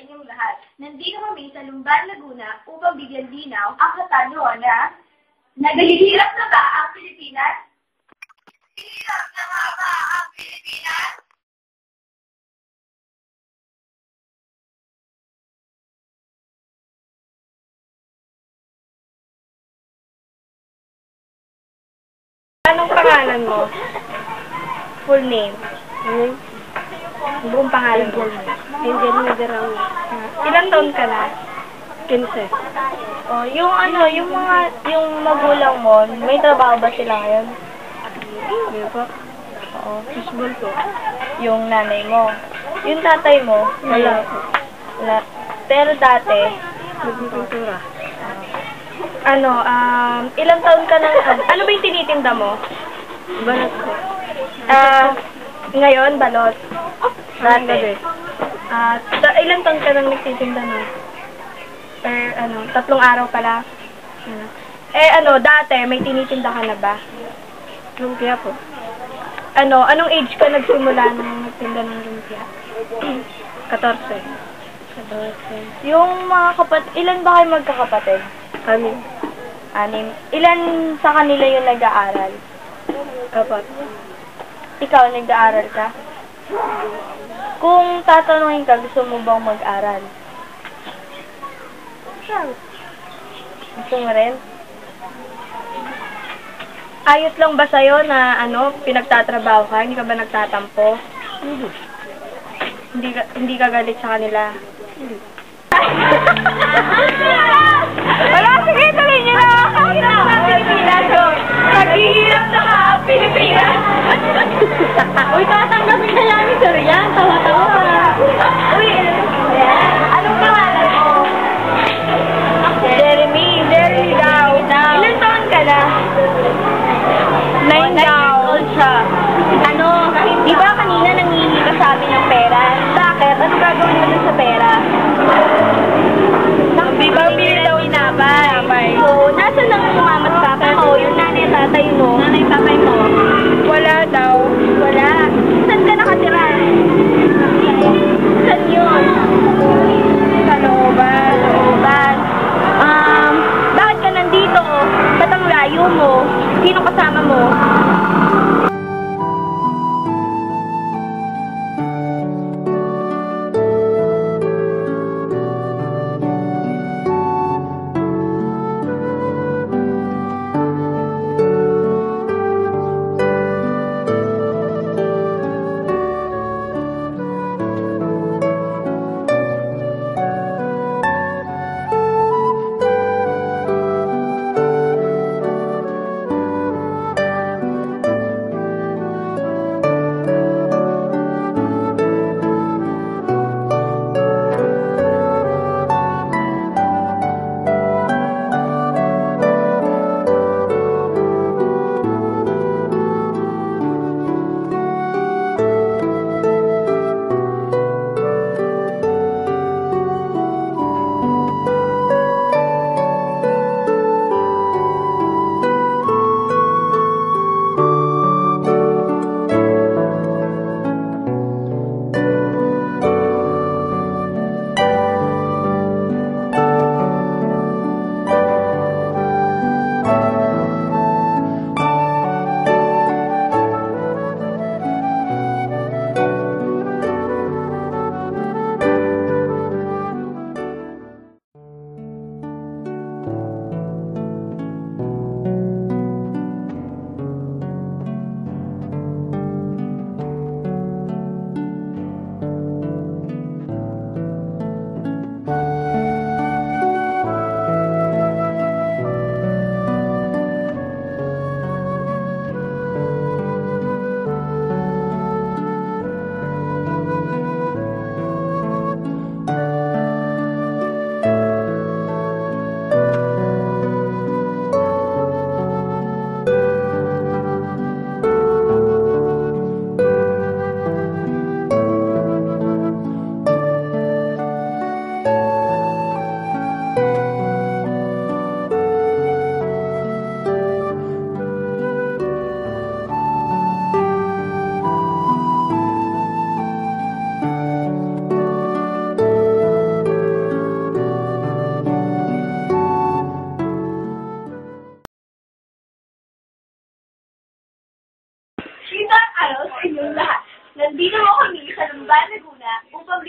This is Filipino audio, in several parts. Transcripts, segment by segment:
inyong lahat. Nandito kami sa Lumban, Laguna upang bigyan linaw ang katanungan na Naghihirap na ba ang Pilipinas? Hirap na ba ang Pilipinas? Anong pangalan mo? Full name. Hmm? Buong pangalan mo. Angel Magarao. Ilang taon ka na? 15. Oh, yung ano, yung mga, yung magulang mo, may trabaho ba sila ngayon? Hindi po. Oo. Fishball po. Yung nanay mo. Yung tatay mo, Wala po. Wala. Pero dati, Nagpipintura. ano, um, ilang taon ka nang, ano ba yung tinitinda mo? Balat po. Ah, ngayon, balot. Dati. gabi? Ah, ta- ilang taon ka nang nagtitinda na? Or ano, tatlong araw pala? Hmm. Eh ano, dati, may tinitinda ka na ba? Lumpia po. Ano, anong age ka nagsimula nang nagtinda ng lumpia? 14. Yung mga kapat, ilan ba kayo magkakapatid? Kami. Anim. Ilan sa kanila yung nag-aaral? Apat. Ikaw, nag-aaral ka? Kung tatanungin ka, gusto mo bang mag-aral? Gusto mo rin? Ayos lang ba sa'yo na ano, pinagtatrabaho ka? Hindi ka ba nagtatampo? Hindi. Hindi ka, hindi ka galit sa kanila? Wala, pera. bumpy.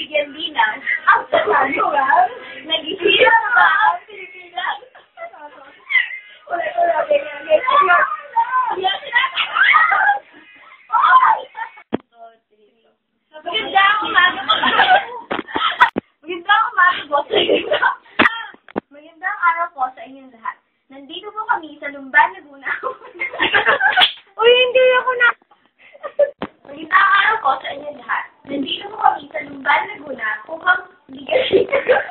Miguel Linas, araw po sa